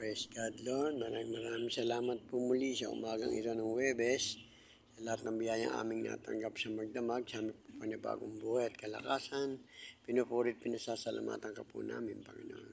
Praise God, Lord. Maraming maraming salamat po muli sa umagang ito ng Webes. Sa lahat ng biyayang aming natanggap sa magdamag, sa panibagong buhay at kalakasan, pinupurit pinasasalamatan ka po namin, Panginoon.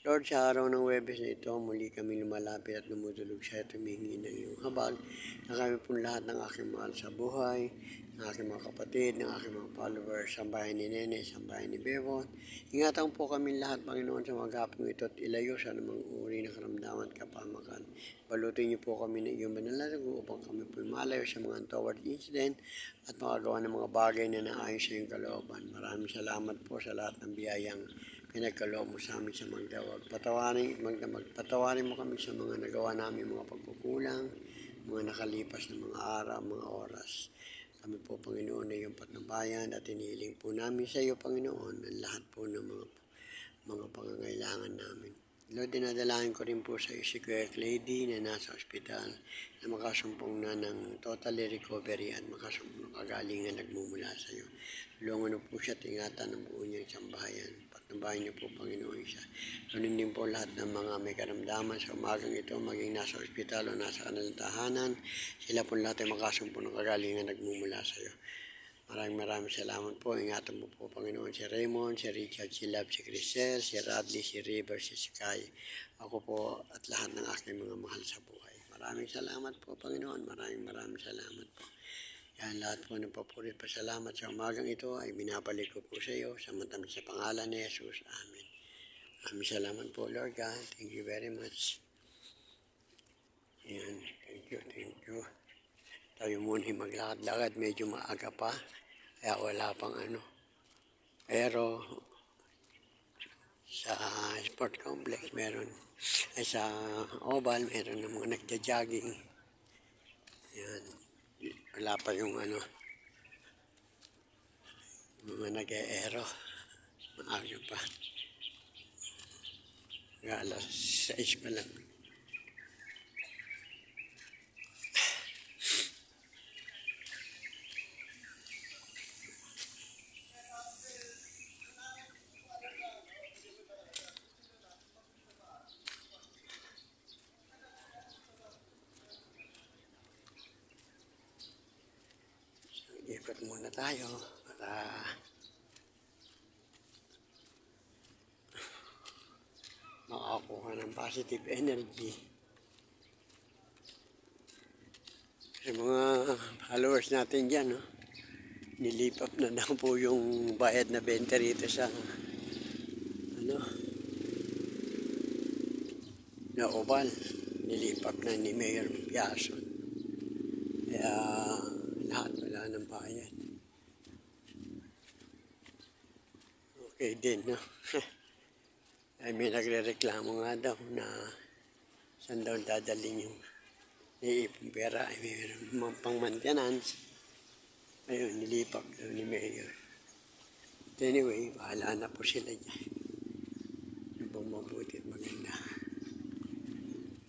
Lord, sa araw ng Webes na ito, muli kami lumalapit at lumudulog sa iyo, tumingi ng iyong habag na kami po lahat ng aking mahal sa buhay, ng aking mga kapatid, ng aking mga followers, sa bahay ni Nene, sa bahay ni Bebon. Ingatan po kami lahat, Panginoon, sa mga hapong ito at ilayo sa namang uri ng karamdaman at kapamakan. Balutin niyo po kami ng iyong banalago upang kami po malayo sa mga untoward incident at makagawa ng mga bagay na naayon sa iyong kalooban. Maraming salamat po sa lahat ng biyayang pinagkaloob mo sa amin sa magdawag. Patawarin, magdamag, patawarin mo kami sa mga nagawa namin mga pagkukulang, mga nakalipas na mga araw, mga oras. Kami po, Panginoon, ay iyong patnabayan at inihiling po namin sa iyo, Panginoon, ang lahat po ng mga mga pangangailangan namin. Lord, dinadalahin ko rin po sa iyo si Kuya Lady na nasa ospital na makasumpong na ng totally recovery at makasumpong ng kagalingan nagmumula sa iyo. Tulungan mo po siya at ingatan ng buo niyang sambahayan. Patnabayan niyo po, Panginoon siya. Tunin din po lahat ng mga may karamdaman sa umagang ito, maging nasa ospital o nasa kanilang tahanan. Sila po lahat ay makasumpong ng kagalingan nagmumula sa iyo. Maraming maraming salamat po. Ingatan mo po, Panginoon, si Raymond, si Richard, si Love, si Crisel, si Radley, si River, si Sky. Ako po at lahat ng aking mga mahal sa buhay. Maraming salamat po, Panginoon. Maraming maraming salamat po. Yan lahat po ng papurit pasalamat sa umagang ito ay binabalik ko po sa iyo sa matamis sa pangalan ni Jesus. Amen. Maraming salamat po, Lord God. Thank you very much. Yan. Thank you, thank you. Tayo muna maglakad-lakad. Medyo maaga pa. Kaya wala pang ano. Pero sa sport complex meron. Ay sa oval meron ng mga nagja-jogging. Yan. Wala pa yung ano. Mga nag-aero. Maaga pa. Alas 6 pa lang. Ikot muna tayo para makakuha ng positive energy. Sa mga followers natin dyan, no? nilipap na daw po yung bayad na benta rito sa ano na oval. Nilipap na ni Mayor Piason. Kaya lahat wala ng bayad. Okay din, no? Ay may nagre-reklamo nga daw na saan daw dadalhin yung iipong pera. Ay may mga pang maintenance. Ayun, nilipat daw ni Mayor. But anyway, bahala na po sila dyan. Yung pong mabuti at maganda.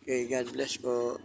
Okay, God bless po.